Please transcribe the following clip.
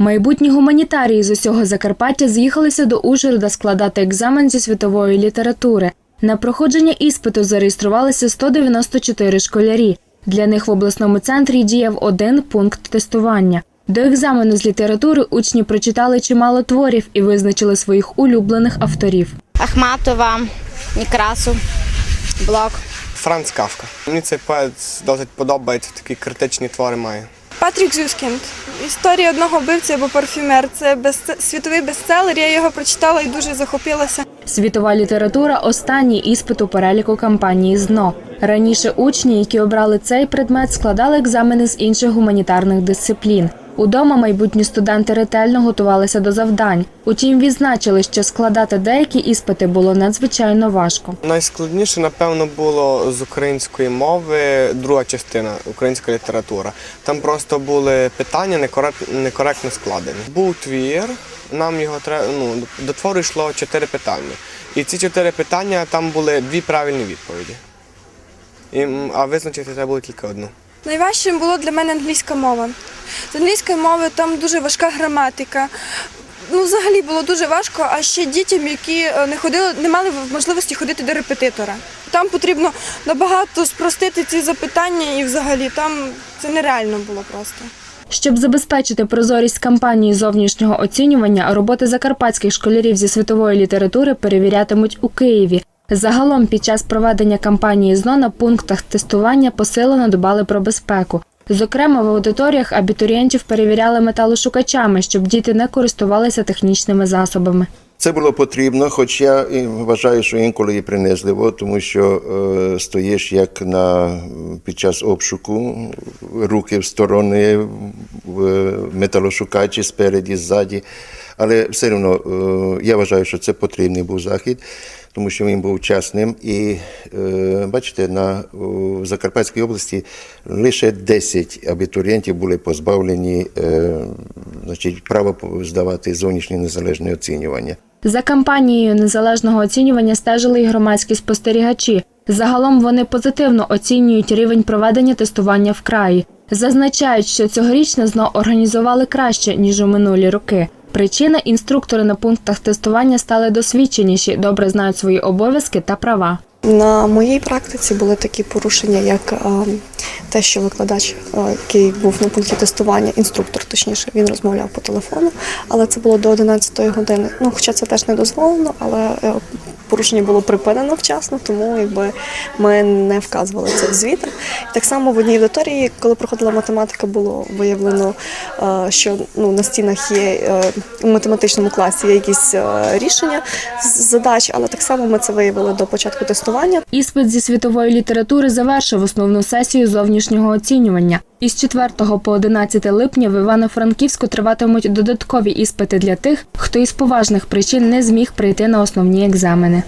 Майбутні гуманітарії з усього Закарпаття з'їхалися до Ужгорода складати екзамен зі світової літератури. На проходження іспиту зареєструвалися 194 школярі. Для них в обласному центрі діяв один пункт тестування. До екзамену з літератури учні прочитали чимало творів і визначили своїх улюблених авторів. Ахматова, Некрасу, Блок. Франц Кавка. Мені цей поет досить подобається, такі критичні твори має. Патрік Зюскінд. Історія одного вбивця або парфюмер. Це без... світовий бестселер. Я його прочитала і дуже захопилася. Світова література останній іспит у переліку кампанії ЗНО. Раніше учні, які обрали цей предмет, складали екзамени з інших гуманітарних дисциплін. Удома майбутні студенти ретельно готувалися до завдань. Утім, відзначили, що складати деякі іспити було надзвичайно важко. Найскладніше, напевно, було з української мови, друга частина українська література. Там просто були питання некорект- некоректно складені. Був твір, нам його треба. Ну, до твору йшло чотири питання. І ці чотири питання там були дві правильні відповіді. І, а визначити треба було тільки одну. Найважчим було для мене англійська мова. З англійської мови там дуже важка граматика. Ну, взагалі було дуже важко, а ще дітям, які е, не ходили, не мали можливості ходити до репетитора. Там потрібно набагато спростити ці запитання, і взагалі там це нереально було просто. Щоб забезпечити прозорість кампанії зовнішнього оцінювання, роботи закарпатських школярів зі світової літератури перевірятимуть у Києві. Загалом під час проведення кампанії ЗНО на пунктах тестування посилено дбали про безпеку. Зокрема, в аудиторіях абітурієнтів перевіряли металошукачами, щоб діти не користувалися технічними засобами. Це було потрібно, хоч я і вважаю, що інколи і принизливо, тому що е, стоїш як на під час обшуку, руки в сторони, в металошукачі спереді, ззаді. Але все одно е, я вважаю, що це потрібний був захід, тому що він був чесним. І е, бачите, на Закарпатській області лише 10 абітурієнтів були позбавлені е, значить, права здавати зовнішнє незалежне оцінювання. За кампанією незалежного оцінювання стежили й громадські спостерігачі. Загалом вони позитивно оцінюють рівень проведення тестування в краї. Зазначають, що цьогорічне ЗНО організували краще ніж у минулі роки. Причина інструктори на пунктах тестування стали досвідченіші, добре знають свої обов'язки та права. На моїй практиці були такі порушення, як е, те, що викладач, е, який був на пункті тестування, інструктор, точніше, він розмовляв по телефону, але це було до 11 години. Ну, хоча це теж не дозволено, але е, порушення було припинено вчасно, тому якби ми не вказували це в звітах. Так само в одній аудиторії, коли проходила математика, було виявлено, е, що ну, на стінах є е, в математичному класі є якісь е, рішення задач, але так само ми це виявили до початку тестування. Іспит зі світової літератури завершив основну сесію зовнішнього оцінювання. Із 4 по 11 липня в Івано-Франківську триватимуть додаткові іспити для тих, хто із поважних причин не зміг прийти на основні екзамени.